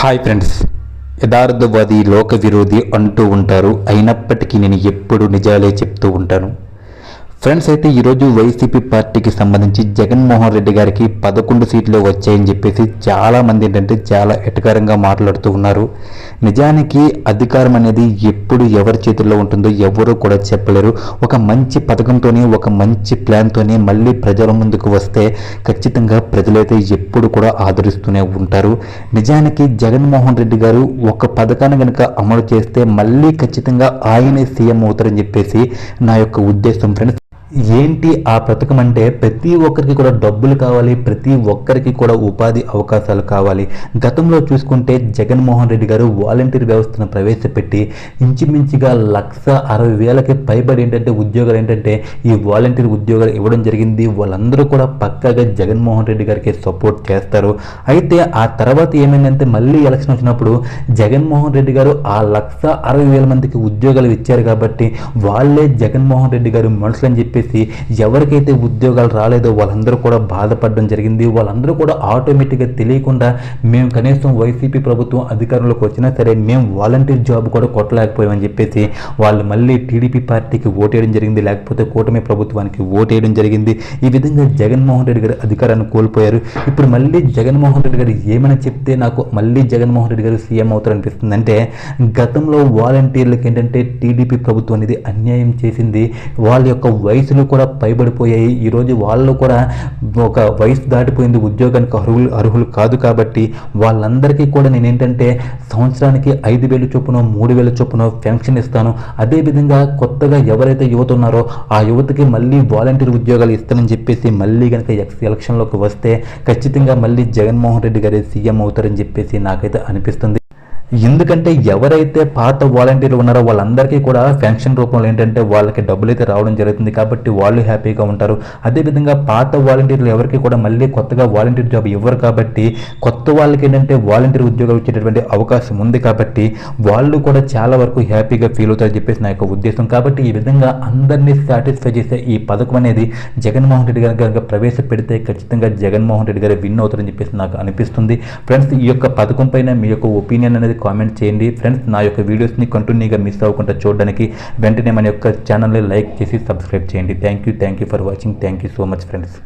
Hi friends Yatharthavadi లోక విరోధి అంటూ ఉంటారు. అయినప్పటికీ నేను ఎప్పుడు నిజాలే చెప్తూ ఉంటాను. ఫ్రెండ్స్ అయితే ఈరోజు వైసీపీ పార్టీకి సంబంధించి జగన్మోహన్ రెడ్డి గారికి పదకొండు సీట్లు వచ్చాయని చెప్పేసి చాలామంది ఏంటంటే చాలా ఎటకారంగా మాట్లాడుతూ ఉన్నారు. నిజానికి అధికారం అనేది ఎప్పుడు ఎవరి చేతుల్లో ఉంటుందో ఎవరు కూడా చెప్పలేరు. ఒక మంచి పథకంతోనే ఒక మంచి ప్లాన్తోనే మళ్ళీ ప్రజల ముందుకు వస్తే ఖచ్చితంగా ప్రజలైతే ఎప్పుడు కూడా ఆదరిస్తూనే ఉంటారు. నిజానికి జగన్మోహన్ రెడ్డి గారు ఒక పథకాన్ని కనుక అమలు చేస్తే మళ్ళీ ఖచ్చితంగా ఆయనే సీఎం అవుతారని చెప్పేసి నా యొక్క ఉద్దేశం ఫ్రెండ్స్. ఏంటి ఆ పథకం అంటే ప్రతి ఒక్కరికి కూడా డబ్బులు కావాలి ప్రతి ఒక్కరికి కూడా ఉపాధి అవకాశాలు కావాలి. గతంలో చూసుకుంటే జగన్మోహన్ రెడ్డి గారు వాలంటీర్ వ్యవస్థను ప్రవేశపెట్టి ఇంచుమించుగా లక్ష అరవై వేలకి పైబడి ఏంటంటే ఉద్యోగాలు ఏంటంటే ఈ వాలంటీర్ ఉద్యోగాలు ఇవ్వడం జరిగింది. వాళ్ళందరూ కూడా పక్కాగా జగన్మోహన్ రెడ్డి గారికి సపోర్ట్ చేస్తారు. అయితే ఆ తర్వాత ఏమైందంటే మళ్ళీ ఎలక్షన్ వచ్చినప్పుడు జగన్మోహన్ రెడ్డి గారు ఆ లక్ష అరవై వేల మందికి ఉద్యోగాలు ఇచ్చారు కాబట్టి వాళ్ళే జగన్మోహన్ రెడ్డి గారు మనుషులని చెప్పేసి ఎవరికైతే ఉద్యోగాలు రాలేదో వాళ్ళందరూ కూడా బాధపడడం జరిగింది. వాళ్ళందరూ కూడా ఆటోమేటిక్గా తెలియకుండా మేము కనీసం వైసీపీ ప్రభుత్వం అధికారంలోకి వచ్చినా సరే మేము వాలంటీర్ జాబ్ కూడా కొట్టలేకపోయామని చెప్పేసి వాళ్ళు మళ్ళీ టీడీపీ పార్టీకి ఓటేయడం జరిగింది. లేకపోతే కూటమి ప్రభుత్వానికి ఓటేయడం జరిగింది. ఈ విధంగా జగన్మోహన్ రెడ్డి గారు అధికారాన్ని కోల్పోయారు. ఇప్పుడు మళ్ళీ జగన్మోహన్ రెడ్డి గారు ఏమైనా చెప్తే నాకు మళ్ళీ జగన్మోహన్ రెడ్డి గారు సీఎం అవుతారనిపిస్తుంది. అంటే గతంలో వాలంటీర్లకు ఏంటంటే టీడీపీ ప్రభుత్వం అనేది అన్యాయం చేసింది. వాళ్ళ యొక్క వయసు వయసులు కూడా పైబడిపోయాయి. ఈరోజు వాళ్ళు కూడా ఒక వయసు దాటిపోయింది ఉద్యోగానికి అర్హులు అర్హులు కాదు కాబట్టి వాళ్ళందరికీ కూడా నేను ఏంటంటే సంవత్సరానికి ఐదు వేలు చొప్పున మూడు వేల చొప్పున పెన్షన్ ఇస్తాను. అదేవిధంగా కొత్తగా ఎవరైతే యువత ఉన్నారో ఆ యువతకి మళ్ళీ వాలంటీర్ ఉద్యోగాలు ఇస్తానని చెప్పేసి మళ్ళీ కనుక ఎక్స్ ఎలక్షన్లోకి వస్తే ఖచ్చితంగా మళ్ళీ జగన్మోహన్ రెడ్డి గారే సీఎం అవుతారని చెప్పేసి నాకైతే అనిపిస్తుంది. ఎందుకంటే ఎవరైతే పాత వాలంటీర్లు ఉన్నారో వాళ్ళందరికీ కూడా పెన్షన్ రూపంలో ఏంటంటే వాళ్ళకి డబ్బులు అయితే రావడం జరుగుతుంది కాబట్టి వాళ్ళు హ్యాపీగా ఉంటారు. అదేవిధంగా పాత వాలంటీర్లు ఎవరికి కూడా మళ్ళీ కొత్తగా వాలంటీర్ జాబ్ ఇవ్వరు కాబట్టి కొత్త వాళ్ళకి ఏంటంటే వాలంటీర్ ఉద్యోగాలు వచ్చేటటువంటి అవకాశం ఉంది కాబట్టి వాళ్ళు కూడా చాలా వరకు హ్యాపీగా ఫీల్ అవుతారని చెప్పేసి నా యొక్క ఉద్దేశం. కాబట్టి ఈ విధంగా అందరినీ సాటిస్ఫై చేసే ఈ పథకం అనేది జగన్మోహన్ రెడ్డి గారు కనుక ప్రవేశపెడితే ఖచ్చితంగా జగన్మోహన్ రెడ్డి గారు విన్ అవుతారని చెప్పేసి నాకు అనిపిస్తుంది. ఫ్రెండ్స్ ఈ యొక్క పథకం పైన మీ యొక్క ఒపీనియన్ అనేది కామెంట్ చేయండి. ఫ్రెండ్స్ నా యొక్క వీడియోస్ని కంటిన్యూగా మిస్ అవ్వకుండా చూడడానికి వెంటనే మన యొక్క ఛానల్ని లైక్ చేసి సబ్స్క్రైబ్ చేయండి. Thank you thank you for watching thank you so much friends